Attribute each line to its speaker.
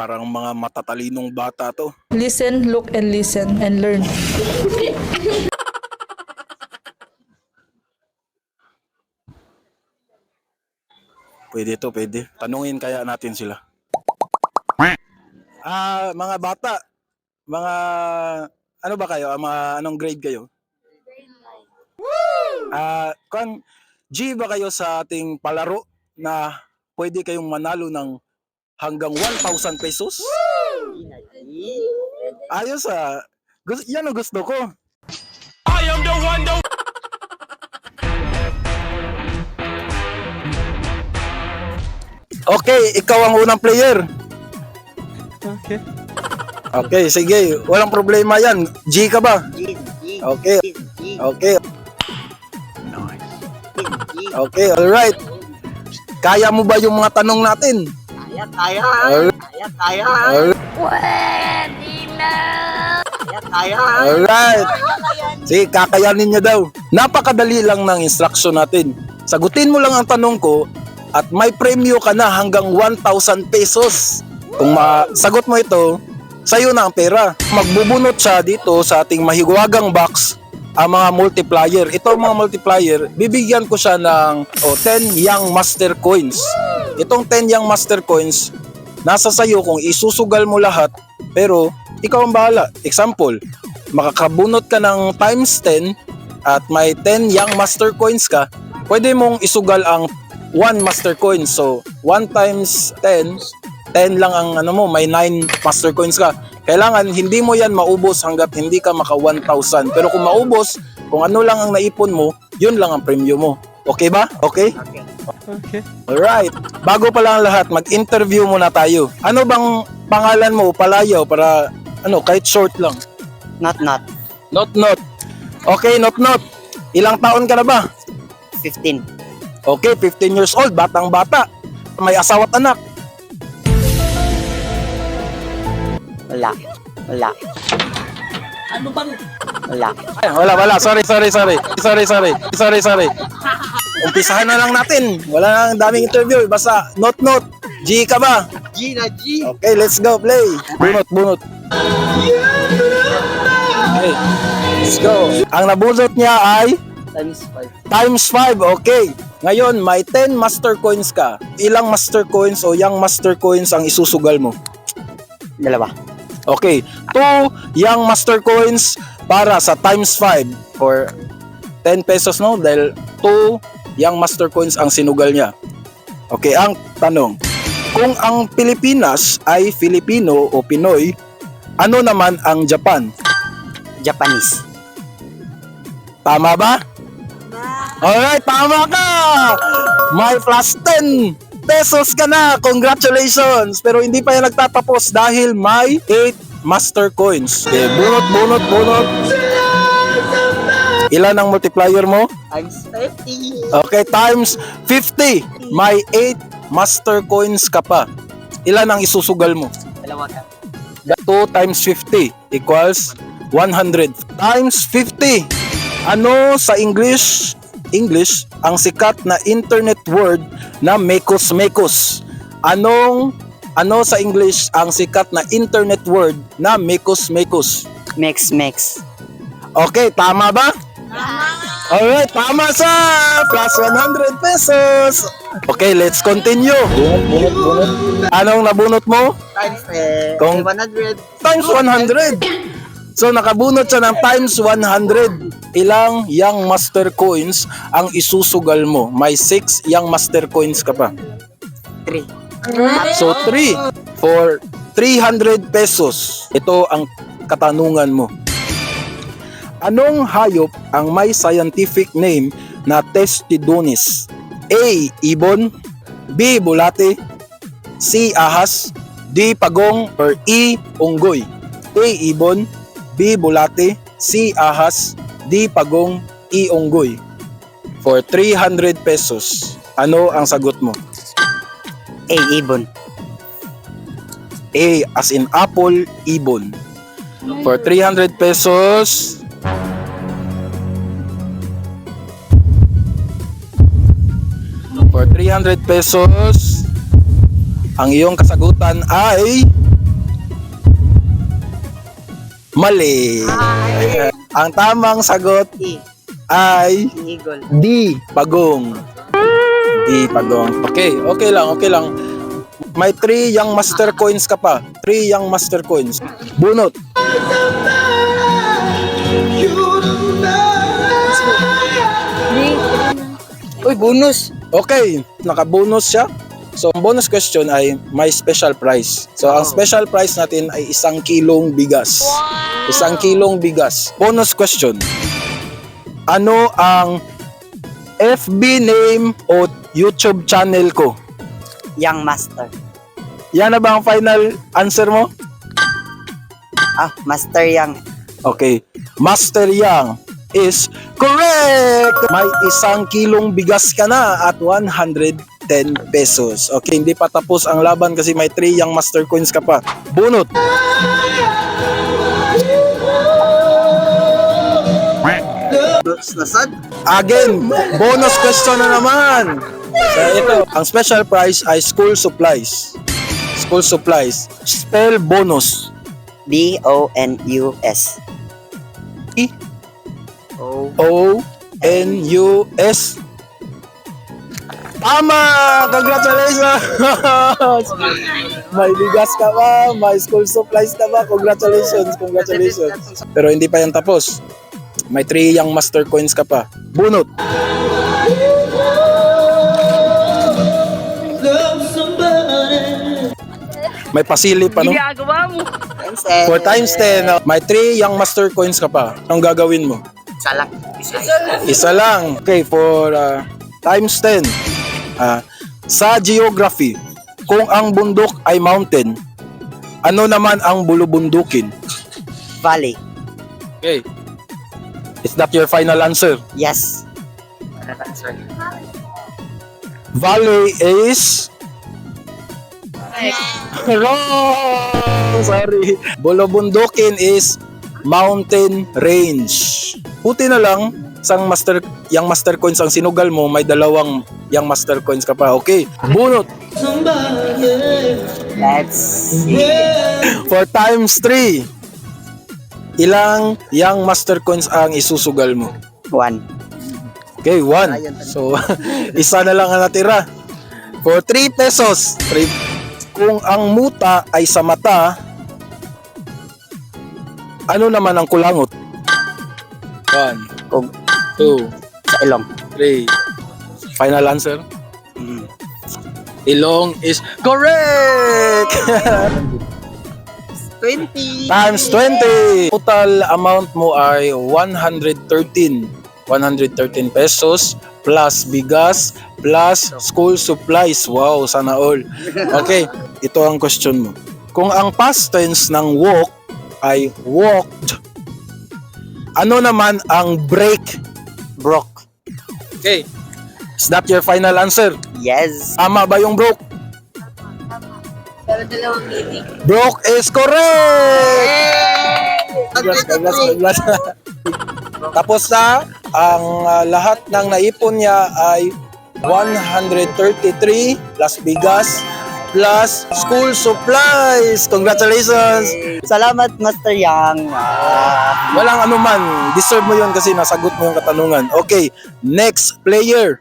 Speaker 1: parang mga matatalinong bata to.
Speaker 2: Listen, look, and listen, and learn.
Speaker 1: Pwede to, pwede. Tanungin kaya natin sila. Ah, mga bata, mga ano ba kayo? Ah, Mga anong grade kayo? Ah, kan G ba kayo sa ating palaro na pwede kayong manalo ng hanggang 1,000 pesos? Ayos ah. Gusto, yan ang gusto ko. Okay, ikaw ang unang player.
Speaker 3: Okay.
Speaker 1: Okay, sige. Walang problema yan. G ka ba?
Speaker 3: G, G,
Speaker 1: Okay.
Speaker 3: G, G,
Speaker 1: Okay.
Speaker 3: G.
Speaker 1: Okay, alright. Kaya mo ba yung mga tanong natin?
Speaker 3: Kaya, kaya.
Speaker 1: Alright.
Speaker 3: Kaya, kaya.
Speaker 1: Alright.
Speaker 3: Kaya, kaya.
Speaker 1: Alright. Sige, kakayanin niya daw. Napakadali lang ng instruction natin. Sagutin mo lang ang tanong ko at may premyo ka na hanggang 1,000 pesos. Kung masagot mo ito, sa'yo na ang pera. Magbubunot siya dito sa ating mahigwagang box ang mga multiplier. Ito ang mga multiplier, bibigyan ko siya ng oh, 10 Young Master Coins. Itong 10 Young Master Coins, nasa sayo kung isusugal mo lahat, pero ikaw ang bahala. Example, makakabunot ka ng times 10 at may 10 Young Master Coins ka, pwede mong isugal ang 1 Master Coin. So, 1 times 10, 10 lang ang ano mo, may 9 Master Coins ka. Kailangan hindi mo yan maubos hanggat hindi ka maka 1,000. Pero kung maubos, kung ano lang ang naipon mo, yun lang ang premyo mo. Okay ba? Okay?
Speaker 3: Okay.
Speaker 4: Okay.
Speaker 1: Alright. Bago pa lang ang lahat, mag-interview muna tayo. Ano bang pangalan mo, palayaw, para ano, kahit short lang.
Speaker 3: Not, not.
Speaker 1: Not, not. Okay, not, not. Ilang taon ka na ba?
Speaker 3: 15.
Speaker 1: Okay, 15 years old, batang bata. May asawa at anak.
Speaker 3: Wala. Wala. Ano bang? Wala.
Speaker 1: Ay, wala, wala. Sorry, sorry, sorry. Sorry, sorry. Sorry, sorry. Umpisahan na lang natin. Wala nang daming interview. Basta, not, not. G ka ba?
Speaker 3: G na G.
Speaker 1: Okay, let's go, play. Bunot, bunot. Okay, let's go. Ang nabunot niya ay
Speaker 3: Times 5.
Speaker 1: times 5. Okay. Ngayon, may 10 master coins ka. Ilang master coins o young master coins ang isusugal mo?
Speaker 3: Dalawa.
Speaker 1: Okay. 2 young master coins para sa times 5 for 10 pesos no dahil 2 young master coins ang sinugal niya. Okay, ang tanong. Kung ang Pilipinas ay Filipino o Pinoy, ano naman ang Japan?
Speaker 3: Japanese.
Speaker 1: Tama ba? Alright, tama ka! May plus 10 pesos ka na! Congratulations! Pero hindi pa yan nagtatapos dahil may 8 master coins. Okay, bunot, bunot, bunot. Ilan ang multiplier mo?
Speaker 3: Times 50.
Speaker 1: Okay, times 50. May 8 master coins ka pa. Ilan ang isusugal mo?
Speaker 3: Dalawa ka.
Speaker 1: 2 times 50 equals 100 times 50. Ano sa English English ang sikat na internet word na mekos mekos? Anong ano sa English ang sikat na internet word na mekos mekos?
Speaker 3: Mix, mix.
Speaker 1: Okay, tama ba? Alright, tama sa plus 100 pesos. Okay, let's continue. Bunot, bunot, bunot. Anong nabunot mo?
Speaker 3: Times eh,
Speaker 1: Kung-
Speaker 3: 100.
Speaker 1: times 100. So nakabunot siya ng times 100. Ilang young master coins ang isusugal mo? May 6 young master coins ka pa.
Speaker 3: 3.
Speaker 1: So 3 for 300 pesos. Ito ang katanungan mo. Anong hayop ang may scientific name na Testidonis? A. Ibon B. Bulate C. Ahas D. Pagong or E. Unggoy A. Ibon B. Bulate C. Ahas D. Pagong E. Unggoy For 300 pesos Ano ang sagot mo?
Speaker 3: A, ibon.
Speaker 1: A as in apple, ibon. For 300 pesos. 300 pesos, ang iyong kasagutan ay Mali. Ang tamang sagot
Speaker 3: E.
Speaker 1: ay
Speaker 3: Eagle.
Speaker 1: D. Pagong. D. Pagong. Okay, okay lang, okay lang. May 3 young master coins ka pa. 3 young master coins. Bunot.
Speaker 3: Uy, bonus.
Speaker 1: Okay, nakabonus siya. So, ang bonus question ay may special prize. So, ang special prize natin ay isang kilong bigas. Isang kilong bigas. Bonus question. Ano ang FB name o YouTube channel ko?
Speaker 3: Young Master.
Speaker 1: Yan na ba ang final answer mo?
Speaker 3: Ah, Master Young.
Speaker 1: Okay. Master Yang is correct! May isang kilong bigas ka na at 110 pesos. Okay, hindi pa tapos ang laban kasi may 3 Yang Master Coins ka pa. Bunot!
Speaker 3: Nasad?
Speaker 1: Again, bonus question na naman! So ito, ang special prize ay school supplies. School supplies. Spell bonus.
Speaker 3: B-O-N-U-S.
Speaker 1: E?
Speaker 3: O.
Speaker 1: O-N-U-S. Tama! Congratulations! may bigas ka ba? May school supplies ka ba? Congratulations! Congratulations! Pero hindi pa yan tapos. May 3 young master coins ka pa. Bunot! May pasili pa, no?
Speaker 3: Times ten.
Speaker 1: 4 times 10. oh. May 3 young master coins ka pa. Anong gagawin mo?
Speaker 3: Salak.
Speaker 1: Isa lang. Okay, for uh, times 10. Ah, sa geography, kung ang bundok ay mountain, ano naman ang bulubundukin?
Speaker 3: Valley.
Speaker 1: Okay. Is that your final answer?
Speaker 3: Yes.
Speaker 1: Valley is... Wrong! Sorry. Bulubundukin is mountain range. Puti na lang, isang master, yung master coins ang sinugal mo, may dalawang yung master coins ka pa. Okay. Bunot.
Speaker 3: Let's
Speaker 1: For times 3, ilang young master coins ang isusugal mo?
Speaker 3: one.
Speaker 1: Okay, 1. So, isa na lang ang natira. For 3 pesos, 3 kung ang muta ay sa mata, ano naman ang kulangot? 1,
Speaker 3: Kung
Speaker 1: 2,
Speaker 3: sa ilong.
Speaker 1: 3. Final answer?
Speaker 3: Mm.
Speaker 1: Ilong is correct!
Speaker 3: 20.
Speaker 1: times 20. Total amount mo ay 113. 113 pesos plus bigas plus school supplies. Wow, sana all. Okay, ito ang question mo. Kung ang past tense ng walk ay walked, ano naman ang break?
Speaker 3: Broke.
Speaker 1: Okay. Is that your final answer?
Speaker 3: Yes.
Speaker 1: Tama ba yung broke? Broke is correct! Congrats, congrats, congrats. Tapos na, ang ah, lahat ng naipon niya ay 133 plus bigas plus school supplies. Congratulations!
Speaker 3: Salamat, Master Yang. Ah,
Speaker 1: Walang anuman. Deserve mo yun kasi nasagot mo yung katanungan. Okay, next player.